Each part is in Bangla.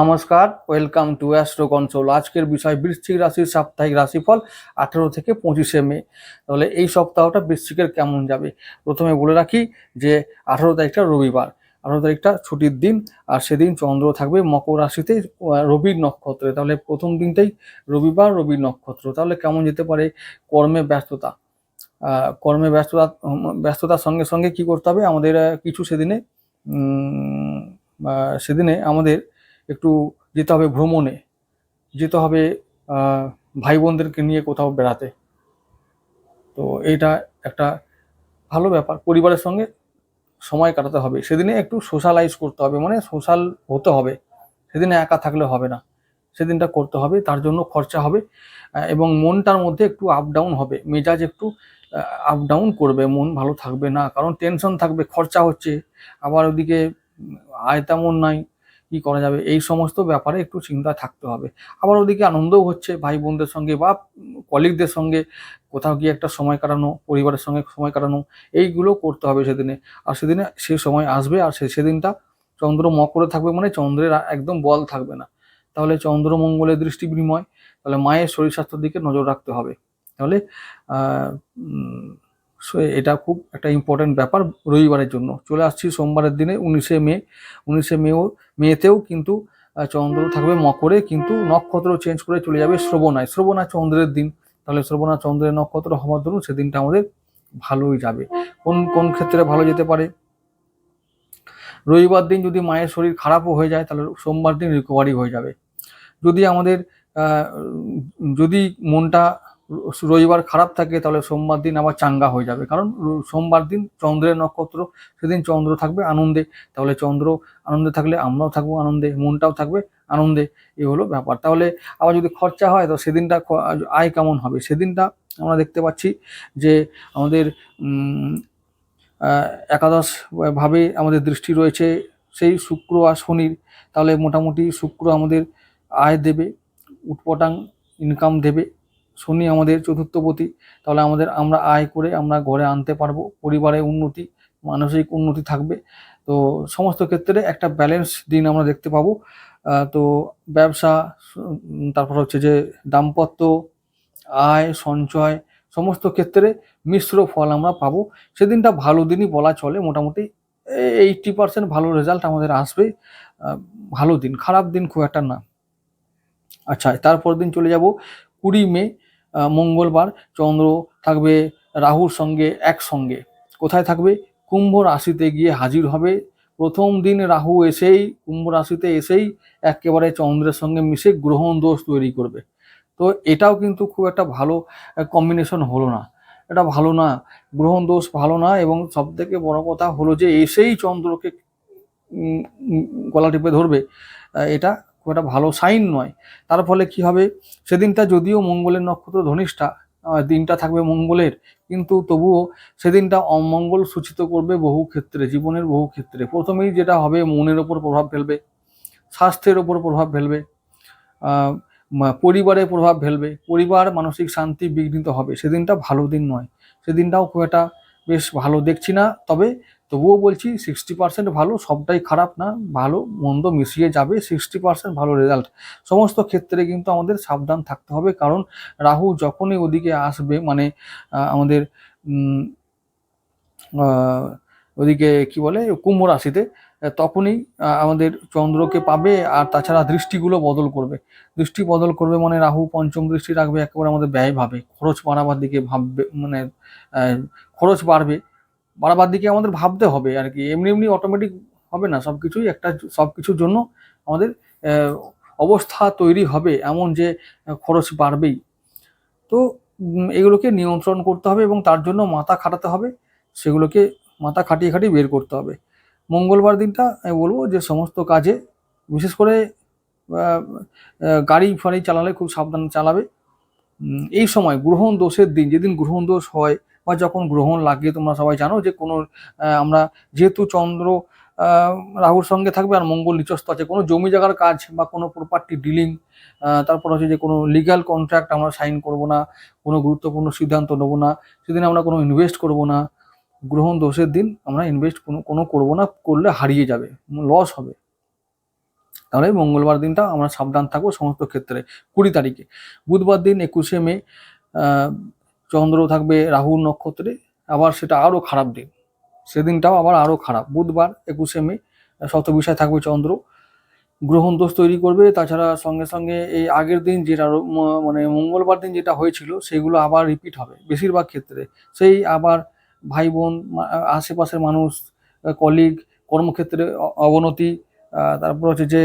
নমস্কার ওয়েলকাম টু অ্যাস্ট্রো কনসোল আজকের বিষয় বৃশ্চিক রাশির সাপ্তাহিক রাশিফল আঠেরো থেকে পঁচিশে মে। তাহলে এই সপ্তাহটা বৃশ্চিকের কেমন যাবে? প্রথমে বলে রাখি যে আঠেরো তারিখটা রবিবার। আঠেরো তারিখটা ছুটির দিন, আর সেদিন চন্দ্র থাকবে মকর রাশিতে রবির নক্ষত্রে। তাহলে প্রথম দিনটাই রবিবার, রবির নক্ষত্র। তাহলে কেমন যেতে পারে? কর্মে ব্যস্ততা। কর্মে ব্যস্ততা ব্যস্ততার সঙ্গে সঙ্গে কি করতে হবে? আমাদের কিছু সেদিনে সেদিনে আমাদের একটু যেতে হবে ভ্রমণে, যেতে হবে ভাই বোনদেরকে নিয়ে কোথাও বেড়াতে। তো এটা একটা ভালো ব্যাপার। পরিবারের সঙ্গে সময় কাটাতে হবে। সেদিনে একটু সোশ্যালাইজ করতে হবে মানে সোশ্যাল হতে হবে। সেদিনে একা থাকলে হবে না। সেদিনটা করতে হবে, তার জন্য খরচা হবে এবং মনটার মধ্যে একটু আপ ডাউন হবে। মেজাজ একটু আপ ডাউন করবে, মন ভালো থাকবে না, কারণ টেনশন থাকবে, খরচা হচ্ছে। আবার ওদিকে আয় তেমন নাই কি করা যাবে? এই সমস্ত ব্যাপারে একটু চিন্তা থাকতে হবে। আবার ওদিকে আনন্দও হচ্ছে ভাই বোনদের সঙ্গে বা কলিগদের সঙ্গে কোথাও গিয়ে একটা সময় কাটানো, পরিবারের সঙ্গে সময় কাটানো, এইগুলো করতে হবে সেদিনে। আর সেদিনে সে সময় আসবে আর সে সেদিনটা চন্দ্র মকরে থাকবে মানে চন্দ্রের একদম বল থাকবে না। তাহলে চন্দ্র মঙ্গলের দৃষ্টি বিনিময়, তাহলে মায়ের শরীর স্বাস্থ্যের দিকে নজর রাখতে হবে। তাহলে so এটা খুব একটা ইম্পর্টেন্ট ব্যাপার রবিবারের জন্য। চলে আসছি সোমবারের দিনে, উনিশে মে। উনিশে মেও, মেতেও কিন্তু চন্দ্র থাকবে মকরে, কিন্তু নক্ষত্র চেঞ্জ করে চলে যাবে শ্রবণায়। শ্রবণা চন্দ্রের দিন। তাহলে শ্রবণা চন্দ্রের নক্ষত্র হওয়ার দরুন সেদিনটা আমাদের ভালোই যাবে। কোন কোন ক্ষেত্রে ভালো যেতে পারে? রবিবার দিন যদি মায়ের শরীর খারাপও হয়ে যায়, তাহলে সোমবার দিন রিকভারি হয়ে যাবে। যদি আমাদের যদি মনটা রবিবার খারাপ থাকে তাহলে সোমবার দিন আবার চাঙ্গা হয়ে যাবে। কারণ সোমবার দিন চন্দ্রের নক্ষত্র সেদিন চন্দ্র থাকবে আনন্দে। তাহলে চন্দ্র আনন্দে থাকলে আমরাও থাকব আনন্দে মনটাও থাকবে আনন্দে। এই হলো ব্যাপার। তাহলে আবার যদি খরচা হয় তো সেদিনটা আয় কেমন হবে? সেদিনটা আমরা দেখতে পাচ্ছি যে আমাদের উম, আহ, একাদশ ভাবে আমাদের দৃষ্টি রয়েছে সেই শুক্র আর শনির। তাহলে মোটামুটি শুক্র আমাদের আয় দেবে উৎপটাং ইনকাম দেবে। শনি আমাদের চতুর্থপতি তাহলে আমাদের, আমরা আয় করে আমরা ঘরে আনতে পারব, পরিবারে উন্নতি, মানসিক উন্নতি থাকবে। তো সমস্ত ক্ষেত্রে একটা ব্যালেন্স দিন আমরা দেখতে পাবো। তো ব্যবসা, তারপর হচ্ছে যে দাম্পত্য, আয়, সঞ্চয়, সমস্ত ক্ষেত্রে মিশ্র ফল আমরা পাবো। সেদিনটা ভালো দিনই বলা চলে, মোটামুটি এইটটি পার্সেন্ট ভালো রেজাল্ট আমাদের আসবে। ভালো দিন, খারাপ দিন খুব একটা না। আচ্ছা তারপর দিন চলে যাব কুড়ি মে মঙ্গলবার চন্দ্র থাকবে রাহুর সঙ্গে একসঙ্গে। কোথায় থাকবে? কুম্ভ রাশিতে গিয়ে হাজির হবে। প্রথম দিন রাহু এসেই, কুম্ভ রাশিতে এসেই একেবারে চন্দ্রের সঙ্গে মিশে গ্রহণ দোষ তৈরি করবে। তো এটাও কিন্তু খুব একটা ভালো কম্বিনেশন হলো না। এটা ভালো না, গ্রহণ দোষ ভালো না এবং সব থেকে বড় কথা হলো যে এসেই চন্দ্রকে গলা টিপে ধরবে। এটা খুব একটা ভালো সাইন নয়। তার ফলে কি হবে? সেদিনটা যদিও মঙ্গলের নক্ষত্র ধনিষ্ঠা দিনটা থাকবে মঙ্গলের, কিন্তু তবুও সেদিনটা অমঙ্গল সূচিত করবে বহু ক্ষেত্রে, জীবনের বহু ক্ষেত্রে। প্রথমেই যেটা হবে, মনের ওপর প্রভাব ফেলবে, স্বাস্থ্যের ওপর প্রভাব ফেলবে পরিবারে প্রভাব ফেলবে, পরিবার মানসিক শান্তি বিঘ্নিত হবে। সেদিনটা ভালো দিন নয়। সেদিনটাও খুব একটা বেশ ভালো দেখছি না, তবে তবুও বলছি সিক্সটি পার্সেন্ট ভালো, সবটাই খারাপ না, ভালো, মন্দ মিশিয়ে যাবে সিক্সটি পার্সেন্ট ভালো রেজাল্ট সমস্ত ক্ষেত্রে কিন্তু আমাদের সাবধান থাকতে হবে, কারণ রাহু যখনই ওদিকে আসবে মানে আমাদের ওদিকে কি বলে, কুম্ভ রাশিতে, তখনই আমাদের চন্দ্রকে পাবে আর তাছাড়া দৃষ্টিগুলো বদল করবে। দৃষ্টি বদল করবে মানে রাহু পঞ্চম দৃষ্টি রাখবে, একেবারে আমাদের ব্যয় ভাবে, খরচ বাড়াবার দিকে ভাববে মানে খরচ বাড়বে। বাড়াবার দিকে আমাদের ভাবতে হবে আর কি। এমনি এমনি অটোমেটিক হবে না সব কিছুই একটা সব কিছুর জন্য আমাদের অবস্থা তৈরি হবে এমন যে খরচ বাড়বেই। তো এগুলোকে নিয়ন্ত্রণ করতে হবে এবং তার জন্য মাথা খাটাতে হবে, সেগুলোকে মাথা খাটিয়ে খাটিয়ে বের করতে হবে। মঙ্গলবার দিনটা আমি বলব যে, সমস্ত কাজে, বিশেষ করে গাড়ি ফাড়ি চালালে খুব সাবধানে চালাবে। এই সময় গ্রহণ দোষের দিন, যেদিন গ্রহণ দোষ হয় বা যখন গ্রহণ লাগে তোমরা সবাই জানো যে কোনো আমরা যেহেতু চন্দ্র রাহুর সঙ্গে থাকবে আর মঙ্গল নিচস্থ আছে, কোনো জমি জায়গার কাজ বা কোনো প্রপার্টি ডিলিং তারপর হচ্ছে যে কোনো লিগ্যাল কন্ট্রাক্ট আমরা সাইন করব না, কোনো গুরুত্বপূর্ণ সিদ্ধান্ত নেব না, সেদিন আমরা কোনো ইনভেস্ট করব না, গ্রহণ দোষের দিন আমরা ইনভেস্ট কোনো কোনো করব না, করলে হারিয়ে যাবে লস হবে। তাহলে মঙ্গলবার দিনটা আমরা সাবধান থাকব সমস্ত ক্ষেত্রে। কুড়ি তারিখে, বুধবার দিন একুশে মে চন্দ্র থাকবে রাহু নক্ষত্রে, আবার সেটা আরও খারাপ দিন। সেদিনটাও আবার আরও খারাপ। বুধবার একুশে মে শত বিষয় থাকবে চন্দ্র। গ্রহণ দোষ তৈরি করবে। তাছাড়া সঙ্গে সঙ্গে এই আগের দিন যেটা মানে মঙ্গলবার দিন যেটা হয়েছিল, সেগুলো আবার রিপিট হবে বেশিরভাগ ক্ষেত্রে। সেই আবার ভাই বোন আশেপাশের মানুষ কলিগ কর্মক্ষেত্রে অবনতি তারপর হচ্ছে যে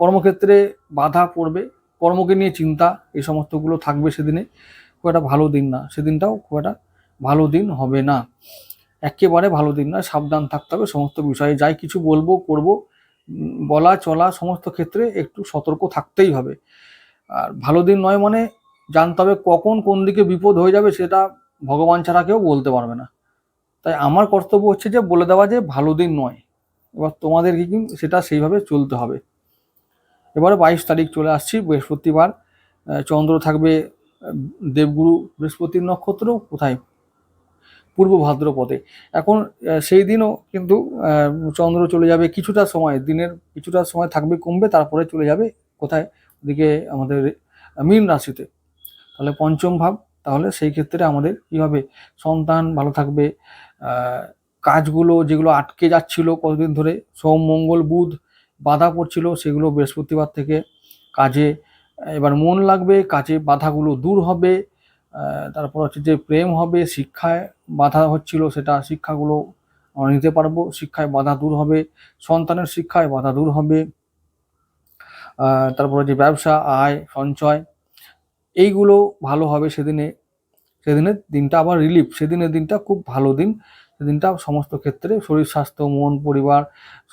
কর্মক্ষেত্রে বাধা পড়বে, কর্মকে নিয়ে চিন্তা, এই সমস্তগুলো থাকবে সেদিনে। খুব একটা ভালো দিন না। সেদিনটাও খুব একটা ভালো দিন হবে না। একেবারে ভালো দিন না সাবধান থাকতে হবে সমস্ত বিষয়ে। যাই কিছু বলব, করব বলা, চলা সমস্ত ক্ষেত্রে একটু সতর্ক থাকতেই হবে। আর ভালো দিন নয় মানে জানতে হবে কখন কোন দিকে বিপদ হয়ে যাবে সেটা ভগবান ছাড়া কেউ বলতে পারবে না। তাই আমার কর্তব্য হচ্ছে যে বলে দেওয়া যে ভালো দিন নয়। এবার তোমাদেরকে কি সেটা সেইভাবে চলতে হবে। এবারে বাইশ তারিখ চলে আসছি, বৃহস্পতিবার চন্দ্র থাকবে দেবগুরু বৃহস্পতির নক্ষত্র কোথায়? পূর্ব ভাদ্রপদে। এখন সেই দিনও কিন্তু চন্দ্র চলে যাবে কিছুটা সময়, দিনের কিছুটা সময় থাকবে, কমবে, তারপরে চলে যাবে কোথায়? ওদিকে আমাদের মীন রাশিতে। তাহলে পঞ্চম ভাব, তাহলে সেই ক্ষেত্রে আমাদের কি হবে? সন্তান ভালো থাকবে কাজগুলো যেগুলো আটকে যাচ্ছিল কতদিন ধরে, সোম, মঙ্গল, বুধ, বাধা পড়ছিল, সেগুলো বৃহস্পতিবার থেকে কাজে এবার মন লাগবে, কাজে বাধাগুলো দূর হবে তারপর হচ্ছে যে প্রেম হবে, শিক্ষায় বাধা হচ্ছিল সেটা শিক্ষাগুলো আমরা নিতে পারব, শিক্ষায় বাধা দূর হবে, সন্তানের শিক্ষায় বাধা দূর হবে তারপরে যে ব্যবসা, আয়, সঞ্চয়, এইগুলো ভালো হবে সেদিনে, সেদিনের দিনটা আবার রিলিফ সেদিনের দিনটা খুব ভালো দিন, সেদিনটা সমস্ত ক্ষেত্রে শরীর স্বাস্থ্য, মন, পরিবার,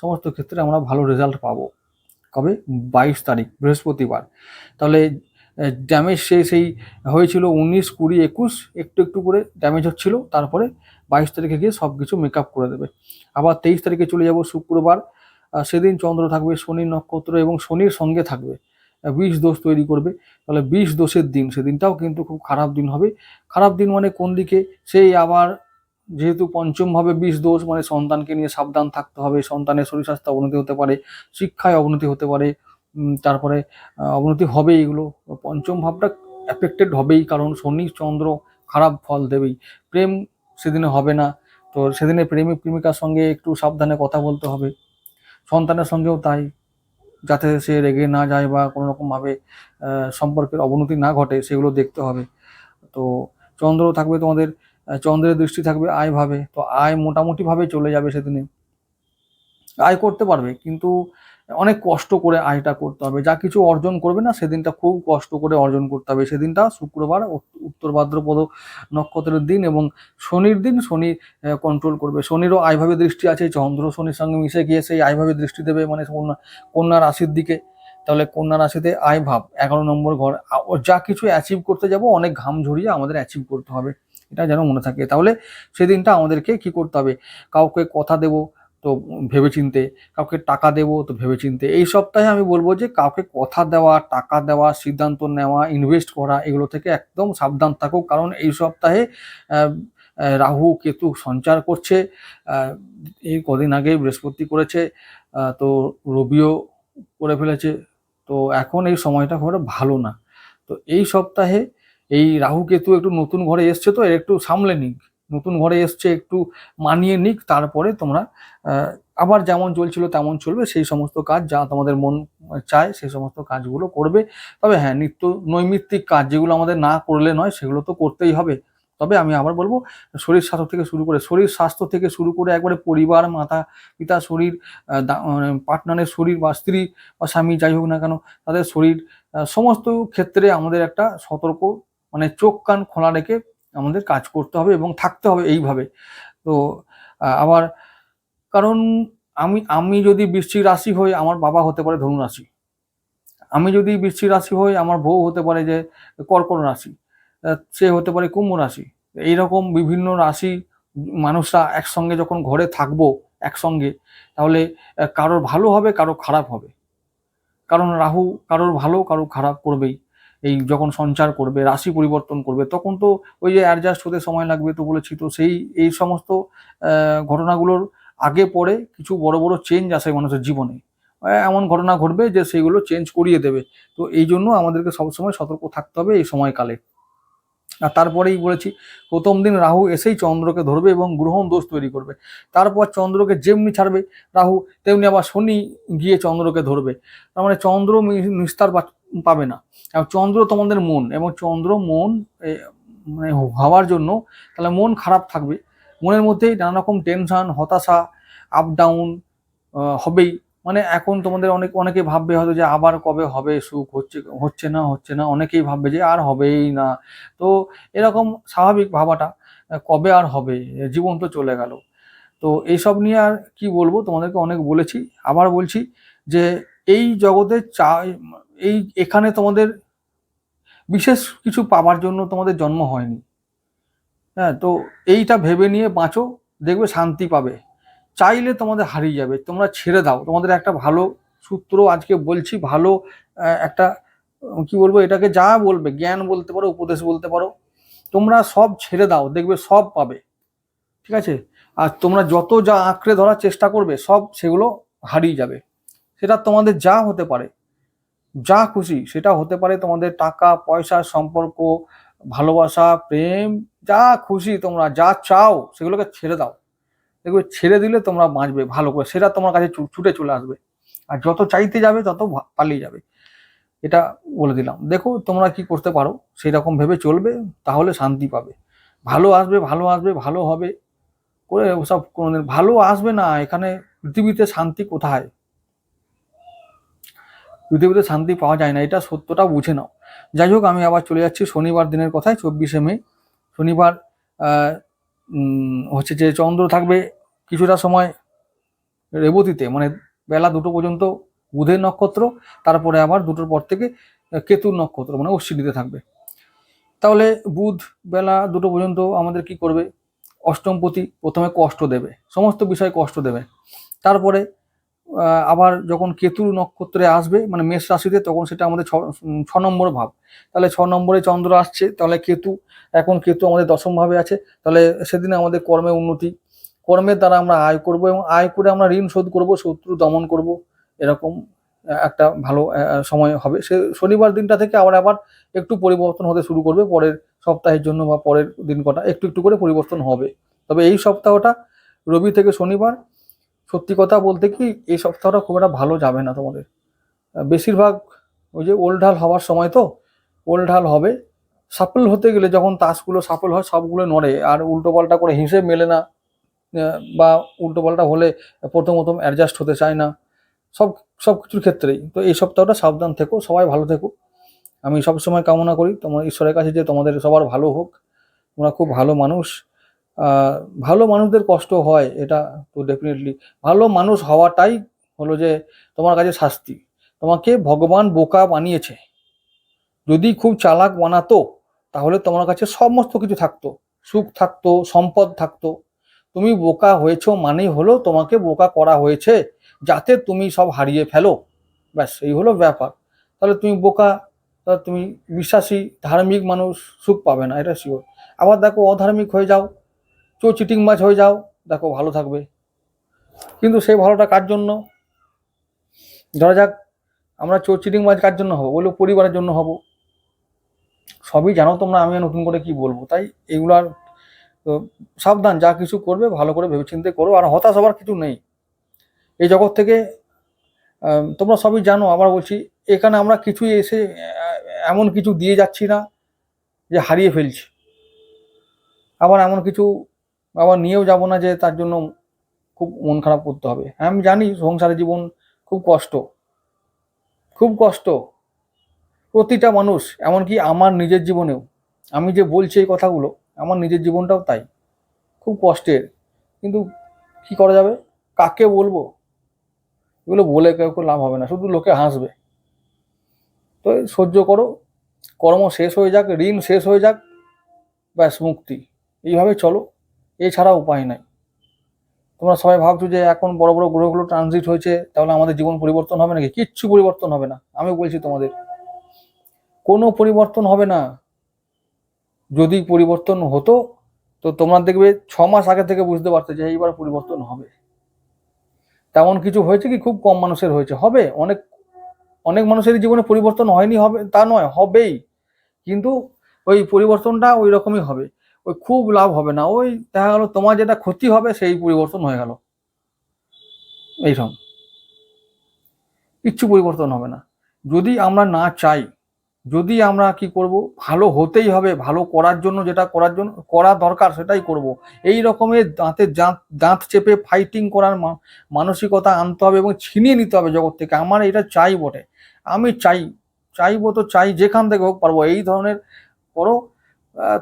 সমস্ত ক্ষেত্রে আমরা ভালো রেজাল্ট পাবো। কবে? বাইশ তারিখ, বৃহস্পতিবার। তাহলে ড্যামেজ সেই সেই হয়েছিল উনিশ, কুড়ি, একুশ, একটু একটু করে ড্যামেজ হচ্ছিল, তারপরে বাইশ তারিখে গিয়ে সব কিছু মেক করে দেবে। আবার তেইশ তারিখে চলে যাব শুক্রবার সেদিন চন্দ্র থাকবে শনি নক্ষত্র এবং শনির সঙ্গে থাকবে। বিষ দোষ তৈরি করবে। তাহলে বিষ দোষের দিন, সেদিনটাও কিন্তু খুব খারাপ দিন হবে। খারাপ দিন মানে কোন দিকে? সেই আবার যেহেতু পঞ্চমভাবে বিষ দোষ মানে সন্তানকে নিয়ে সাবধান থাকতে হবে, সন্তানের শরীর স্বাস্থ্য অবনতি হতে পারে, শিক্ষায় অবনতি হতে পারে তারপরে অবনতি হবে এগুলো। পঞ্চম ভাবটা অ্যাফেক্টেড হবেই, কারণ শনি চন্দ্র খারাপ ফল দেবেই। প্রেম সেদিনে হবে না, তো সেদিনে প্রেমিক প্রেমিকার সঙ্গে একটু সাবধানে কথা বলতে হবে। সন্তানের সঙ্গেও তাই, যাতে সে রেগে না যায় বা কোনো রকমভাবে সম্পর্কের অবনতি না ঘটে, সেগুলো দেখতে হবে। তো চন্দ্র থাকবে তোমাদের চন্দ্রের দৃষ্টি থাকবে, আয় ভাবে। তো আয় মোটামুটিভাবে চলে যাবে সেদিনে। আয় করতে পারবে, কিন্তু অনেক কষ্ট করে আয়টা করতে হবে। যা কিছু অর্জন করবে না, সেদিনটা খুব কষ্ট করে অর্জন করতে হবে। সেদিনটা শুক্রবার, উত- উত্তর ভাদ্রপদ নক্ষত্রের দিন এবং শনির দিন শনি কন্ট্রোল করবে। শনিরও আয়ভাবে দৃষ্টি আছে, চন্দ্র শনির সঙ্গে মিশে গিয়ে সেই আয়ভাবে দৃষ্টি দেবে মানে কন্যা কন্যা রাশির দিকে। তাহলে কন্যা রাশিতে আয় ভাব, এগারো নম্বর ঘর। যা কিছু অ্যাচিভ করতে যাব, অনেক ঘাম ঝরিয়ে আমাদের অ্যাচিভ করতে হবে। এটা যেন মনে থাকে। তাহলে সেদিনটা আমাদেরকে কি করতে হবে? কাউকে কথা দেব তো ভেবেচিন্তে, কাউকে টাকা দেবো তো ভেবেচিন্তে। এই সপ্তাহে আমি বলব যে কাউকে কথা দেওয়া, টাকা দেওয়া, সিদ্ধান্ত নেওয়া ইনভেস্ট করা, এগুলো থেকে একদম সাবধান থাকুক। কারণ এই সপ্তাহে রাহু, কেতু সঞ্চার করছে এই কদিন আগে বৃহস্পতি করেছে তো রবিও করে ফেলেছে। তো এখন এই সময়টা খুব ভালো না। তো এই সপ্তাহে এই রাহু কেতু একটু নতুন ঘরে এসছে তো একটু সামলে নিক। নতুন ঘরে এসছে, একটু মানিয়ে নিক, তারপরে তোমরা আবার যেমন চলছিল তেমন চলবে, সেই সমস্ত কাজ যা তোমাদের মন চায়, সেই সমস্ত কাজগুলো করবে। তবে হ্যাঁ নিত্য নৈমিত্তিক কাজ যেগুলো আমাদের না করলে নয়, সেগুলো তো করতেই হবে। তবে আমি আবার বলব, শরীর স্বাস্থ্য থেকে শুরু করে, শরীর স্বাস্থ্য থেকে শুরু করে একবারে পরিবার, মাতা, পিতা, শরীর মানে পার্টনারের শরীর বা স্ত্রী বা স্বামী যাই হোক না কেন, তাদের শরীর সমস্ত ক্ষেত্রে আমাদের একটা সতর্ক মানে চোখ কান খোলা রেখে আমাদের কাজ করতে হবে এবং থাকতে হবে এইভাবে। তো আবার কারণ আমি আমি যদি বৃশ্চিক রাশি হই, আমার বাবা হতে পারে ধনু রাশি আমি যদি বৃশ্চিক রাশি হই, আমার বউ হতে পারে যে কর্কট রাশি সে হতে পারে কুম্ভ রাশি। এইরকম বিভিন্ন রাশি মানুষরা একসঙ্গে যখন ঘরে থাকব একসঙ্গে, তাহলে কারোর ভালো হবে, কারও খারাপ হবে। কারণ রাহু কারোর ভালো, কারও খারাপ করবেই। এই যখন সঞ্চার করবে, রাশি পরিবর্তন করবে, তখন তো ওই যে অ্যাডজাস্ট হতে সময় লাগবে তো বলেছি তো সেই, এই সমস্ত ঘটনাগুলোর আগে পরে কিছু বড় বড় চেঞ্জ আসে মানুষের জীবনে। এমন ঘটনা ঘটবে যে সেইগুলো চেঞ্জ করিয়ে দেবে। তো এই জন্য আমাদেরকে সবসময় সতর্ক থাকতে হবে এই সময়কালে। আর তারপরেই বলেছি, প্রথম দিন রাহু এসেই চন্দ্রকে ধরবে এবং গ্রহণ দোষ তৈরি করবে। তারপর চন্দ্রকে যেমনি ছাড়বে, রাহু তেমনি আবার শনি গিয়ে চন্দ্রকে ধরবে। তার মানে চন্দ্র নিস্তার পাবে না। এবং চন্দ্র তোমাদের মন, এবং চন্দ্র মন মানে হওয়ার জন্য তাহলে মন খারাপ থাকবে। মনের মধ্যেই নানা রকম টেনশন হতাশা আপ ডাউন হবেই। মানে এখন তোমাদের অনেক, অনেকে ভাববে হয়তো যে আবার কবে হবে সুখ, হচ্ছে হচ্ছে না হচ্ছে না। অনেকেই ভাববে যে আর হবেই না। তো এরকম স্বাভাবিক ভাবাটা কবে আর হবে? জীবন তো চলে গেল। তো এইসব নিয়ে আর কি বলব? তোমাদেরকে অনেক বলেছি। আবার বলছি যে এই জগতে চা এই এখানে তোমাদের বিশেষ কিছু পাওয়ার জন্য তোমাদের জন্ম হয়নি। হ্যাঁ তো এইটা ভেবে নিয়ে বাঁচো, দেখবে শান্তি পাবে। চাইলে তোমাদের হারিয়ে যাবে, তোমরা ছেড়ে দাও। তোমাদের একটা ভালো সূত্র আজকে বলছি, ভালো একটা কি বলব, এটাকে যা বলবে, জ্ঞান বলতে পারো, উপদেশ বলতে পারো, তোমরা সব ছেড়ে দাও, দেখবে সব পাবে। ঠিক আছে? আর তোমরা যত যা আঁকড়ে ধরার চেষ্টা করবে, সব সেগুলো হারিয়ে যাবে। সেটা তোমাদের যা হতে পারে। যা খুশি, সেটা হতে পারে তোমাদের টাকা, পয়সা, সম্পর্ক, ভালোবাসা, প্রেম, যা খুশি তোমরা যা চাও সেগুলোকে ছেড়ে দাও। দেখবে ছেড়ে দিলে তোমরা বাঁচবে ভালো করে, সেটা তোমার কাছে ছুটে চলে আসবে। আর যত চাইতে যাবে তত পালিয়ে যাবে। এটা বলে দিলাম। দেখো তোমরা কি করতে পারো সেই রকম ভেবে চলবে, তাহলে শান্তি পাবে। ভালো আসবে ভালো আসবে, ভালো হবে, করে ওসব কোনোদিন, ভালো আসবে না, এখানে পৃথিবীতে শান্তি কোথায়? পৃথিবীতে শান্তি পাওয়া যায় না, এটা সত্যটা বুঝে নাও। যাই হোক, আমি আবার চলে যাচ্ছি শনিবার দিনের কথায়, চব্বিশে মে। শনিবার হচ্ছে যে চন্দ্র থাকবে কিছুটা সময় রেবতীতে মানে বেলা দুটো পর্যন্ত বুধের নক্ষত্র, তারপরে আবার দুটোর পর থেকে কেতুর নক্ষত্র মানে অশ্বিনীতে থাকবে। তাহলে বুধ বেলা দুটো পর্যন্ত আমাদের কি করবে? অষ্টমপতি প্রথমে কষ্ট দেবে, সমস্ত বিষয়ে কষ্ট দেবে। তারপরে আবার যখন কেতুর নক্ষত্রে আসবে মানে মেষ রাশিতে, তখন সেটা আমাদের ছ নম্বর ভাব। তাহলে ছ নম্বরে চন্দ্র আসছে, তাহলে কেতু, এখন কেতু আমাদের দশম ভাবে আছে, তাহলে সেদিনে আমাদের কর্মে উন্নতি। কর্মের দ্বারা আমরা আয় করব এবং আয় করে আমরা ঋণ শোধ করব, শত্রু দমন করব, এরকম একটা ভালো সময় হবে। সে শনিবার দিনটা থেকে আবার আবার একটু পরিবর্তন হতে শুরু করবে, পরের সপ্তাহের জন্য বা পরের দিন কটা, একটু একটু করে পরিবর্তন হবে। তবে এই সপ্তাহটা রবি থেকে শনিবার সত্যি কথা বলতে কি, এই সপ্তাহটা খুব একটা ভালো যাবে না তোমাদের। বেশিরভাগ ওই যে ওল্ড ওলঢাল হওয়ার সময় তো ওল্ড ওলঢাল হবে। সাফল হতে গেলে যখন তাসগুলো সাফল হয়, সবগুলো নড়ে, আর উল্টো পাল্টা করে হিসেব মেলে না বা উল্টো পাল্টা হলে প্রথম প্রথম অ্যাডজাস্ট হতে চায় না, সব সব কিছুর ক্ষেত্রেই। তো এই সপ্তাহটা সাবধান থেকো, সবাই ভালো থেকো। আমি সবসময় কামনা করি, তোমার, ঈশ্বরের কাছে যে তোমাদের সবার ভালো হোক, তোমরা খুব ভালো মানুষ। ভালো মানুষদের কষ্ট হয়, এটা তো ডেফিনেটলি ভালো মানুষ হওয়াটাই হলো যে তোমার কাছে শাস্তি। তোমাকে ভগবান বোকা বানিয়েছে। যদি খুব চালাক বানাতো, তাহলে তোমার কাছে সমস্ত কিছু থাকতো। সুখ থাকতো, সম্পদ থাকতো। তুমি বোকা হয়েছো মানেই হলো তোমাকে বোকা করা হয়েছে, যাতে তুমি সব হারিয়ে ফেলো। ব্যাস, এই হলো ব্যাপার। তাহলে তুমি বোকা তুমি বিশ্বাসী, ধার্মিক মানুষ সুখ পাবে না, এটা শিওর আবার দেখো, অধার্মিক হয়ে যাও। চো চিটিং মাছ হয়ে যাও, দেখো ভালো থাকবে। কিন্তু সেই ভালোটা কার জন্য? ধরা যাক, আমরা চোর চিটিং মাছ কার জন্য হব? বলে পরিবারের জন্য হব। সবই জানো তোমরা আমি নতুন করে কি বলব? তাই এগুলো আর সাবধান, যা কিছু করবে ভালো করে ভেবেচিন্তে করো, আর হতাশ হবার কিছু নেই। এই জগৎ থেকে তোমরা সবই জানো, আবার বলছি, এখানে আমরা কিছুই এসে এমন কিছু দিয়ে যাচ্ছি না, যে হারিয়ে ফেলছি। আবার এমন কিছু আবার নিয়েও যাব না যে তার জন্য খুব মন খারাপ করতে হবে। হ্যাঁ আমি জানি সংসারে জীবন খুব কষ্ট। খুব কষ্ট। প্রতিটা মানুষ, এমনকি আমার নিজের জীবনেও। আমি যে বলছি এই কথাগুলো, আমার নিজের জীবনটাও তাই। খুব কষ্টের। কিন্তু কি করা যাবে? কাকে বলব? এগুলো বলে কেউ লাভ হবে না, শুধু লোকে হাসবে। তো সহ্য করো, কর্ম শেষ হয়ে যাক, ঋণ শেষ হয়ে যাক, ব্যাস মুক্তি। এইভাবে চলো। এছাড়া উপায় নাই। তোমরা সবাই ভাবছ যে এখন বড় বড় গ্রহগুলো ট্রানজিট হয়েছে, তাহলে আমাদের জীবন পরিবর্তন হবে নাকি? কিচ্ছু পরিবর্তন হবে না আমি বলছি তোমাদের। কোনো পরিবর্তন হবে না। যদি পরিবর্তন হতো, তো তোমরা দেখবে ছ মাস আগে থেকে বুঝতে পারতে যে এইবার পরিবর্তন হবে। তেমন কিছু হয়েছে কি? খুব কম মানুষের হয়েছে। হবে, অনেক অনেক মানুষের জীবনে পরিবর্তন হয়নি, হবে, তা নয়, হবেই। কিন্তু ওই পরিবর্তনটা ওই রকমই হবে। ওই খুব লাভ হবে না। ওই দেখা গেলো তোমার যেটা ক্ষতি হবে সেই পরিবর্তন হয়ে গেল। এইরকম। কিচ্ছু পরিবর্তন হবে না। যদি আমরা না চাই, যদি আমরা কি করব, ভালো হতেই হবে, ভালো করার জন্য যেটা করার জন্য, করা দরকার সেটাই করব। এই রকমের দাঁতে দাঁত দাঁত চেপে ফাইটিং করার মানসিকতা আনতে হবে এবং ছিনিয়ে নিতে হবে জগৎ থেকে। আমার এটা চাই বটে। আমি চাই, চাইব তো চাই যেখান থেকে হোক পারব। এই ধরনের করো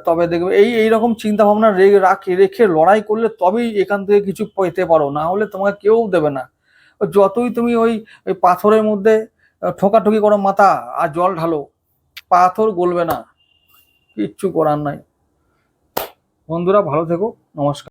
তবে দেখবে এই এই রকম চিন্তা ভাবনা রাখে, রেখে লড়াই করলে তবেই এখান থেকে কিছু পেতে পারো, না হলে তোমাকে কেউ দেবে না। যতই তুমি ওই ওই পাথরের মধ্যে ঠোকাঠুকি করো মাথা আর জল ঢালো, পাথর গলবে না, কিচ্ছু করার নাই। বন্ধুরা ভালো থেকো, নমস্কার।